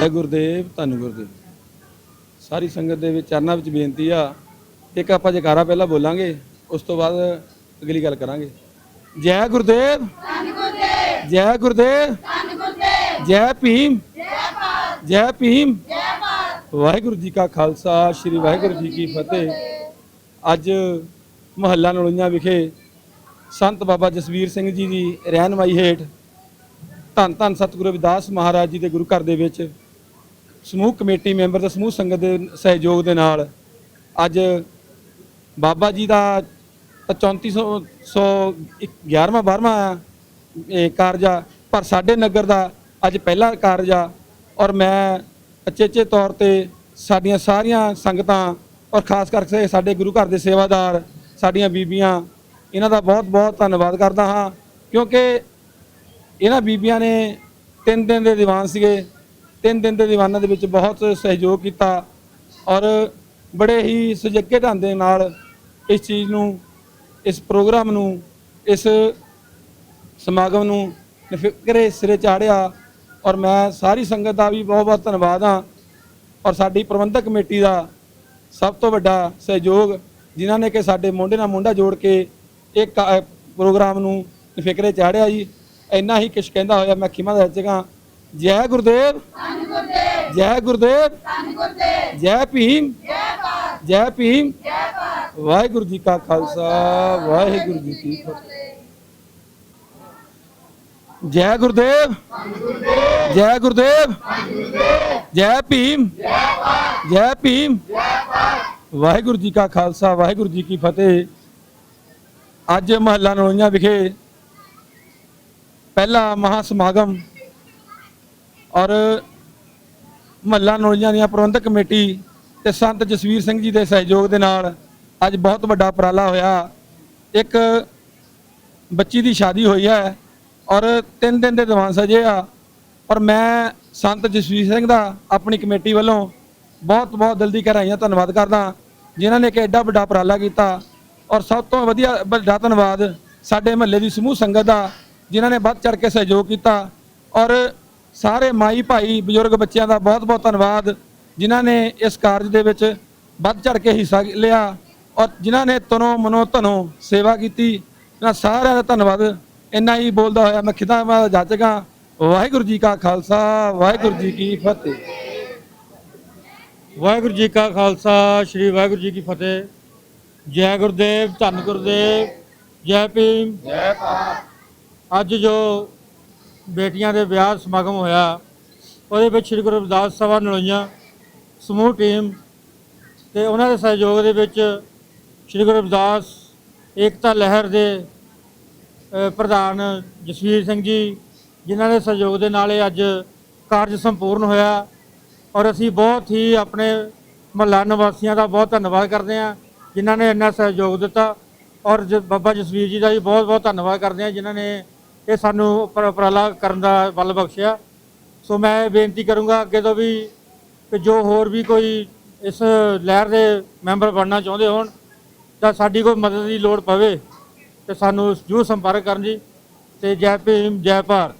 ਜੈ ਗੁਰਦੇਵ ਧੰਨ ਗੁਰਦੇਵ। ਸਾਰੀ ਸੰਗਤ ਦੇ ਵਿੱਚ ਚਰਨਾਂ ਵਿੱਚ ਬੇਨਤੀ ਆ ਇੱਕ ਆਪਾਂ ਜਕਾਰਾ ਪਹਿਲਾਂ ਬੋਲਾਂਗੇ ਉਸ ਤੋਂ ਬਾਅਦ ਅਗਲੀ ਗੱਲ ਕਰਾਂਗੇ। ਜੈ ਗੁਰਦੇਵ। ਧੰਨ ਗੁਰਦੇਵ। ਜੈ ਗੁਰਦੇਵ। ਧੰਨ ਗੁਰਦੇਵ। ਜੈ ਭੀਮ। ਜੈ ਭਾਰਤ। ਜੈ ਭੀਮ। ਜੈ ਭਾਰਤ। ਵਾਹਿਗੁਰੂ ਜੀ ਕਾ ਖਾਲਸਾ ਸ੍ਰੀ ਵਾਹਿਗੁਰੂ ਜੀ ਕੀ ਫਤਿਹ। ਅੱਜ ਮਹੱਲਾ ਨਲੋਈਆਂ ਵਿਖੇ ਸੰਤ ਬਾਬਾ ਜਸਵੀਰ ਸਿੰਘ ਜੀ ਦੀ ਰਹਿਨਮਾਈ ਹੇਠ ਧੰਨ ਧੰਨ ਸਤਿਗੁਰੂ ਰਵਿਦਾਸ ਮਹਾਰਾਜ ਜੀ ਦੇ ਗੁਰੂ ਘਰ ਦੇ ਵਿੱਚ ਸਮੂਹ ਕਮੇਟੀ ਮੈਂਬਰ ਤੇ ਸਮੂਹ ਸੰਗਤ ਦੇ ਸਹਿਯੋਗ ਦੇ ਨਾਲ ਅੱਜ ਬਾਬਾ ਜੀ ਦਾ ਤਾਂ 3400 ਸੌ 11ਵਾਂ 12ਵਾਂ ਇਹ ਕਾਰਜ ਆ, ਪਰ ਸਾਡੇ ਨਗਰ ਦਾ ਅੱਜ ਪਹਿਲਾ ਕਾਰਜ ਆ ਔਰ ਮੈਂ ਅਚੇਚੇ ਤੌਰ ਤੇ ਸਾਡੀਆਂ ਸਾਰੀਆਂ ਸੰਗਤਾਂ ਔਰ ਖਾਸ ਕਰਕੇ ਸਾਡੇ ਗੁਰੂ ਘਰ ਦੇ ਸੇਵਾਦਾਰ, ਸਾਡੀਆਂ ਬੀਬੀਆਂ, ਇਹਨਾਂ ਦਾ ਬਹੁਤ ਬਹੁਤ ਧੰਨਵਾਦ ਕਰਦਾ ਹਾਂ ਕਿਉਂਕਿ ਇਹਨਾਂ ਬੀਬੀਆਂ ਨੇ ਤਿੰਨ ਦਿਨ ਦੇ ਦੀਵਾਨ ਸੀਗੇ ਤਿੰਨ ਦਿਨ ਦੇ ਦੀਵਾਨਾਂ ਦੇ ਵਿੱਚ ਬਹੁਤ ਸਹਿਯੋਗ ਕੀਤਾ ਔਰ ਬੜੇ ਹੀ ਸੁਜੱਗੇ ਢੰਗ ਦੇ ਨਾਲ ਇਸ ਚੀਜ਼ ਨੂੰ, ਇਸ ਪ੍ਰੋਗਰਾਮ ਨੂੰ, ਇਸ ਸਮਾਗਮ ਨੂੰ ਨਿਫਕਰੇ ਸਿਰੇ ਚਾੜਿਆ ਔਰ ਮੈਂ ਸਾਰੀ ਸੰਗਤ ਦਾ ਵੀ ਬਹੁਤ ਬਹੁਤ ਧੰਨਵਾਦ ਹਾਂ ਔਰ ਸਾਡੀ ਪ੍ਰਬੰਧਕ ਕਮੇਟੀ ਦਾ ਸਭ ਤੋਂ ਵੱਡਾ ਸਹਿਯੋਗ ਜਿਨ੍ਹਾਂ ਨੇ ਕਿ ਸਾਡੇ ਮੋਢੇ ਨਾਲ ਮੋਢਾ ਜੋੜ ਕੇ ਇਹ ਕਾ- ਪ੍ਰੋਗਰਾਮ ਨੂੰ ਫਿਕਰੇ ਚਾੜਿਆ ਜੀ। ਇੰਨਾ ਹੀ ਕੁਛ ਕਹਿੰਦਾ ਹੋਇਆ ਮੈਂ ਖਿਮਾ ਦਾ ਜਗਾ ਜੈ ਗੁਰਦੇਵ ਧੰਨ ਗੁਰਦੇਵ ਜੈ ਗੁਰਦੇਵ ਧੰਨ ਗੁਰਦੇਵ ਜੈ ਭੀਮ ਜੈ ਭਾਰਤ ਜੈ ਭੀਮ ਜੈ ਭਾਰਤ ਵਾਹਿਗੁਰੂ ਜੀ ਕਾ ਖਾਲਸਾ ਵਾਹਿਗੁਰੂ ਜੀ ਕੀ ਫਤਿਹ ਜੈ ਗੁਰਦੇਵ ਜੈ ਗੁਰਦੇਵ ਜੈ ਭੀਮ ਜੈ ਭੀਮ ਵਾਹਿਗੁਰੂ ਜੀ ਕਾ ਖਾਲਸਾ ਵਾਹਿਗੁਰੂ ਜੀ ਕੀ ਫਤਿਹ ਅੱਜ ਮਹੱਲਾ ਨਲੋਈਆਂ ਵਿਖੇ ਪਹਿਲਾ ਮਹਾ ਸਮਾਗਮ ਔਰ ਮਹੱਲਾ ਨੌਲੀਆਂ ਦੀਆਂ ਪ੍ਰਬੰਧਕ ਕਮੇਟੀ ਤੇ ਸੰਤ ਜਸਵੀਰ ਸਿੰਘ ਜੀ ਦੇ ਸਹਿਯੋਗ ਦੇ ਨਾਲ ਅੱਜ ਬਹੁਤ ਵੱਡਾ ਉਪਰਾਲਾ ਹੋਇਆ। ਇੱਕ ਬੱਚੀ ਦੀ ਸ਼ਾਦੀ ਹੋਈ ਹੈ ਔਰ ਤਿੰਨ ਦਿਨ ਦੇ ਦੀਵਾਨ ਸਜੇ ਆ। ਔਰ ਮੈਂ ਸੰਤ ਜਸਵੀਰ ਸਿੰਘ ਦਾ ਆਪਣੀ ਕਮੇਟੀ ਵੱਲੋਂ ਬਹੁਤ ਬਹੁਤ ਦਿਲ ਦੀ ਗਹਿਰਾਈਆਂ ਧੰਨਵਾਦ ਕਰਦਾ ਜਿਨ੍ਹਾਂ ਨੇ ਕਿ ਐਡਾ ਵੱਡਾ ਉਪਰਾਲਾ ਕੀਤਾ। ਔਰ ਸਭ ਤੋਂ ਵਧੀਆ, ਵੱਡਾ ਧੰਨਵਾਦ ਸਾਡੇ ਮਹੱਲੇ ਦੀ ਸਮੂਹ ਸੰਗਤ ਦਾ, ਜਿਨ੍ਹਾਂ ਨੇ ਵੱਧ ਚੜ ਕੇ ਸਹਿਯੋਗ ਕੀਤਾ। ਔਰ ਸਾਰੇ ਮਾਈ ਭਾਈ ਬਜ਼ੁਰਗ ਬੱਚਿਆਂ ਦਾ ਬਹੁਤ ਬਹੁਤ ਧੰਨਵਾਦ ਜਿਨ੍ਹਾਂ ਨੇ ਇਸ ਕਾਰਜ ਦੇ ਵਿੱਚ ਵੱਧ ਚੜ ਕੇ ਹਿੱਸਾ ਲਿਆ ਔਰ ਜਿਨ੍ਹਾਂ ਨੇ ਤਨੋਂ ਮਨੋਂ ਧਨੋਂ ਸੇਵਾ ਕੀਤੀ ਇਹਨਾਂ ਸਾਰਿਆਂ ਦਾ ਧੰਨਵਾਦ। ਇੰਨਾ ਹੀ ਬੋਲਦਾ ਹੋਇਆ ਮੈਂ ਖਿਦਾਮਾ ਜਾਚਗਾ ਵਾਹਿਗੁਰੂ ਜੀ ਕਾ ਖਾਲਸਾ ਵਾਹਿਗੁਰੂ ਜੀ ਕੀ ਫਤਿਹ। ਵਾਹਿਗੁਰੂ ਜੀ ਕਾ ਖਾਲਸਾ ਸ੍ਰੀ ਵਾਹਿਗੁਰੂ ਜੀ ਕੀ ਫਤਿਹ। ਜੈ ਗੁਰਦੇਵ ਧੰਨ ਗੁਰਦੇਵ ਜੈ ਭੀਮ। ਜੈ ਅੱਜ ਜੋ ਬੇਟੀਆਂ ਦੇ ਵਿਆਹ ਸਮਾਗਮ ਹੋਇਆ। ਉਹਦੇ ਵਿੱਚ ਸ੍ਰੀ ਗੁਰੂ ਰਵਿਦਾਸ ਸਭਾ ਨਲੋਈਆਂ ਸਮੂਹ ਟੀਮ ਤੇ ਉਹਨਾਂ ਦੇ ਸਹਿਯੋਗ ਦੇ ਵਿੱਚ ਸ੍ਰੀ ਗੁਰੂ ਰਵਿਦਾਸ ਏਕਤਾ ਲਹਿਰ ਦੇ ਪ੍ਰਧਾਨ ਜਸਵੀਰ ਸਿੰਘ ਜੀ, ਜਿਨ੍ਹਾਂ ਦੇ ਸਹਿਯੋਗ ਦੇ ਨਾਲ ਇਹ ਅੱਜ ਕਾਰਜ ਸੰਪੂਰਨ ਹੋਇਆ ਔਰ ਅਸੀਂ ਬਹੁਤ ਹੀ ਆਪਣੇ ਮਹੱਲਾ ਨਿਵਾਸੀਆਂ ਦਾ ਬਹੁਤ ਧੰਨਵਾਦ ਕਰਦੇ ਹਾਂ, ਜਿਨ੍ਹਾਂ ਨੇ ਇੰਨਾ ਸਹਿਯੋਗ ਦਿੱਤਾ। ਔਰ ਜ- ਬਾਬਾ ਜਸਵੀਰ ਜੀ ਦਾ ਵੀ ਬਹੁਤ ਬਹੁਤ ਧੰਨਵਾਦ ਕਰਦੇ ਹਾਂ, ਜਿਨ੍ਹਾਂ ਨੇ ਇਹ ਸਾਨੂੰ ਉਪਰਾਲਾ ਕਰਨ ਦਾ ਬਲ ਬਖਸ਼ਿਆ। ਸੋ ਮੈਂ ਬੇਨਤੀ ਕਰੂੰਗਾ ਅੱਗੇ ਤੋਂ ਵੀ ਕਿ ਜੋ ਹੋਰ ਵੀ ਕੋਈ ਇਸ ਲਹਿਰ ਦੇ ਮੈਂਬਰ ਬਣਨਾ ਚਾਹੁੰਦੇ ਹੋਣ ਤਾਂ ਸਾਡੀ ਕੋਈ ਮਦਦ ਦੀ ਲੋੜ ਪਵੇ, ਤੇ ਸਾਨੂੰ ਜਰੂਰ ਸੰਪਰਕ ਕਰਨ ਜੀ। ਤੇ ਜੈ ਭੀਮ, ਜੈ ਭਾਰਤ।